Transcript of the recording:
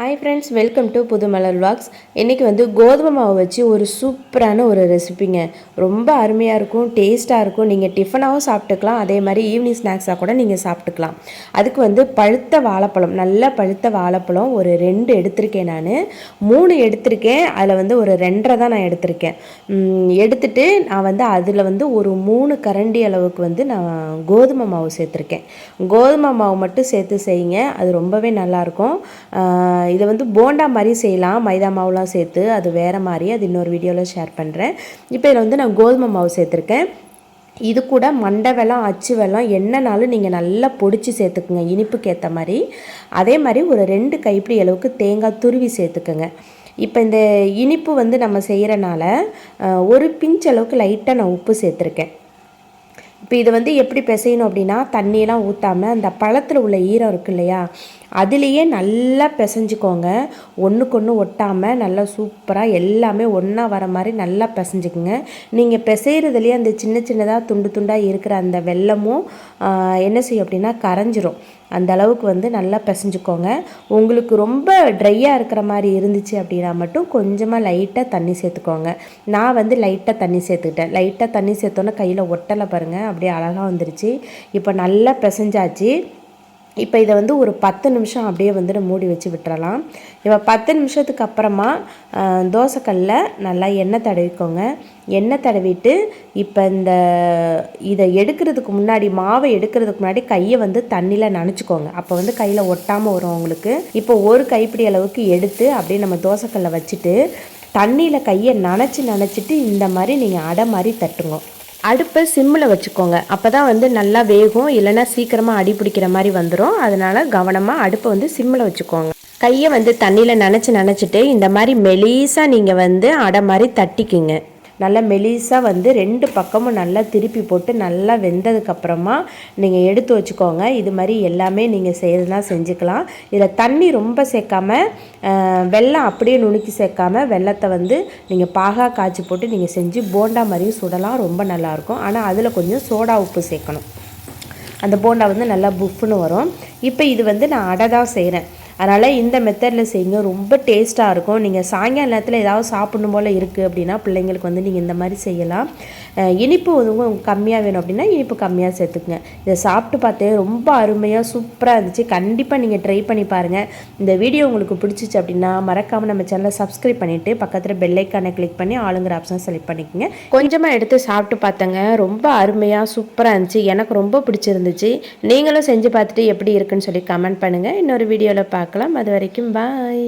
Hi friends welcome to Pudhumalar vlogs இன்றைக்கி வந்து கோதுமை மாவு வச்சு ஒரு சூப்பரான ஒரு ரெசிபிங்க ரொம்ப அருமையாக இருக்கும் டேஸ்ட்டாக இருக்கும். நீங்கள் டிஃபனாகவும் சாப்பிட்டுக்கலாம் அதே மாதிரி ஈவினிங் ஸ்நாக்ஸாக கூட நீங்கள் சாப்பிட்டுக்கலாம். அதுக்கு வந்து பழுத்த வாழைப்பழம் நல்ல பழுத்த வாழைப்பழம் ஒரு ரெண்டு எடுத்திருக்கேன் நான். மூணு எடுத்திருக்கேன் அதில் வந்து ஒரு ரெண்டரை தான் நான் எடுத்திருக்கேன். எடுத்துட்டு நான் வந்து அதில் வந்து ஒரு மூணு கரண்டி அளவுக்கு வந்து நான் கோதுமை மாவு சேர்த்துருக்கேன். கோதுமை மாவு மட்டும் சேர்த்து செய்யுங்க அது ரொம்பவே நல்லாயிருக்கும் இதை வந்து போண்டா மாதிரி செய்யலாம். மைதா மாவுலாம் சேர்த்து அது வேறு மாதிரி அது இன்னொரு வீடியோவில் ஷேர் பண்ணுறேன் இப்போ இதில் வந்து நான் கோதுமை மாவு சேர்த்துருக்கேன். இது கூட மண்டை வெள்ளம் அச்சு வெள்ளம் என்னனாலும் நீங்கள் நல்லா பொடிச்சு சேர்த்துக்குங்க. இனிப்புக்கு ஏற்ற மாதிரி. அதே மாதிரி ஒரு ரெண்டு கைப்பிடி அளவுக்கு தேங்காய் துருவி சேர்த்துக்குங்க. இப்போ இந்த இனிப்பு வந்து நம்ம செய்கிறனால ஒரு பிஞ்ச் அளவுக்கு லைட்டாக நான் உப்பு சேர்த்துருக்கேன். இப்போ இது வந்து எப்படி பிசையணும் அப்படின்னா தண்ணியெல்லாம் ஊற்றாமல் அந்த பழத்தில் உள்ள ஈரம் இருக்கு இல்லையா அதுலேயே நல்லா பிசைஞ்சுக்கோங்க. ஒன்றுக்கு ஒன்று ஒட்டாமல் நல்லா சூப்பராக எல்லாமே ஒன்றா வர மாதிரி நல்லா பிசைஞ்சுக்குங்க. நீங்கள் பிசைகிறதுலேயே அந்த சின்ன சின்னதாக துண்டு துண்டாக இருக்கிற அந்த வெல்லமும் என்ன செய்யும் அப்படின்னா கரைஞ்சிரும். அந்த அளவுக்கு வந்து நல்லா பிசைஞ்சுக்கோங்க. உங்களுக்கு ரொம்ப ட்ரையாக இருக்கிற மாதிரி இருந்துச்சு அப்படின்னா மட்டும் கொஞ்சமாக லைட்டாக தண்ணி சேர்த்துக்கோங்க. நான் வந்து லைட்டாக தண்ணி சேர்த்துக்கிட்டேன். லைட்டாக தண்ணி சேர்த்தோன்னே கையில் ஒட்டலை பாருங்கள் அப்படியே அழகாக வந்துருச்சு. இப்போ நல்லா பிசைஞ்சாச்சு. இப்போ இதை வந்து ஒரு பத்து நிமிஷம் அப்படியே வந்து மூடி வச்சு விட்டுறலாம். இப்போ பத்து நிமிஷத்துக்கு அப்புறமா தோசைக்கல்ல நல்லா எண்ணெய் தடவிக்கோங்க. எண்ணெய் தடவிட்டு இப்போ இந்த இதை எடுக்கிறதுக்கு முன்னாடி மாவை எடுக்கிறதுக்கு முன்னாடி கையை வந்து தண்ணியில் நனைச்சிக்கோங்க. அப்போ வந்து கையில் ஒட்டாமல் வரும் உங்களுக்கு. இப்போ ஒரு கைப்பிடி அளவுக்கு எடுத்து அப்படியே நம்ம தோசைக்கல்லை வச்சுட்டு தண்ணியில் கையை நனைச்சி நனைச்சிட்டு இந்த மாதிரி நீங்கள் அடை மாதிரி தட்டுங்க. அடுப்பை சிம்மில் வச்சுக்கோங்க. அப்போ தான் வந்து நல்லா வேகும். இல்லைன்னா சீக்கிரமாக அடி பிடிக்கிற மாதிரி வந்துடும் அதனால் கவனமாக அடுப்பை வந்து சிம்மில் வச்சுக்கோங்க. கையை வந்து தண்ணியில் நனைச்சி நினச்சிட்டு இந்த மாதிரி மெலீஸாக நீங்கள் வந்து அடை மாதிரி தட்டிக்குங்க. நல்லா மெலிசாக வந்து ரெண்டு பக்கமும் நல்லா திருப்பி போட்டு நல்லா வெந்ததுக்கப்புறமா நீங்கள் எடுத்து வச்சுக்கோங்க. இது மாதிரி எல்லாமே நீங்கள் செய்யறதுனா செஞ்சுக்கலாம். இதில் தண்ணி ரொம்ப சேர்க்காம வெள்ளம் அப்படியே நுணுக்கி சேர்க்காம வெல்லத்தை வந்து நீங்கள் பாகா காய்ச்சி போட்டு நீங்கள் செஞ்சு போண்டா மாதிரியும் சுடலாம். ரொம்ப நல்லாயிருக்கும் ஆனால் அதில் கொஞ்சம் சோடா உப்பு சேர்க்கணும். அந்த போண்டா வந்து நல்லா புஃப்னு வரும். இப்போ இது வந்து நான் அடை தான் செய்கிறேன் அதனால் இந்த மெத்தடில் செய்யுங்க. ரொம்ப டேஸ்ட்டாக இருக்கும். நீங்கள் சாயங்கால நேரத்தில் ஏதாவது சாப்பிடணும் போல் இருக்குது அப்படின்னா பிள்ளைங்களுக்கு வந்து நீங்கள் இந்த மாதிரி செய்யலாம். இனிப்பு வந்து உங்களுக்கு கம்மியாக வேணும் அப்படின்னா இனிப்பு கம்மியாக சேர்த்துக்குங்க. இதை சாப்பிட்டு பார்த்தே ரொம்ப அருமையாக சூப்பராக இருந்துச்சு. கண்டிப்பாக நீங்கள் ட்ரை பண்ணி பாருங்கள் இந்த வீடியோ உங்களுக்கு பிடிச்சிச்சு அப்படின்னா மறக்காமல் நம்ம சேனலை சப்ஸ்கிரைப் பண்ணிவிட்டு பக்கத்தில் பெல்லைக்கானை கிளிக் பண்ணி ஆளுங்கிற ஆப்ஷனை செலக்ட் பண்ணிக்கோங்க. கொஞ்சமாக எடுத்து சாப்பிட்டு பார்த்தேங்க. ரொம்ப அருமையாக சூப்பராக இருந்துச்சு. எனக்கு ரொம்ப பிடிச்சிருந்துச்சு. நீங்களும் செஞ்சு பார்த்துட்டு எப்படி இருக்குன்னு சொல்லி கமெண்ட் பண்ணுங்கள் இன்னொரு வீடியோவில் பார்க்க മക്കളെ അതുവരയ്ക്കും ബായ്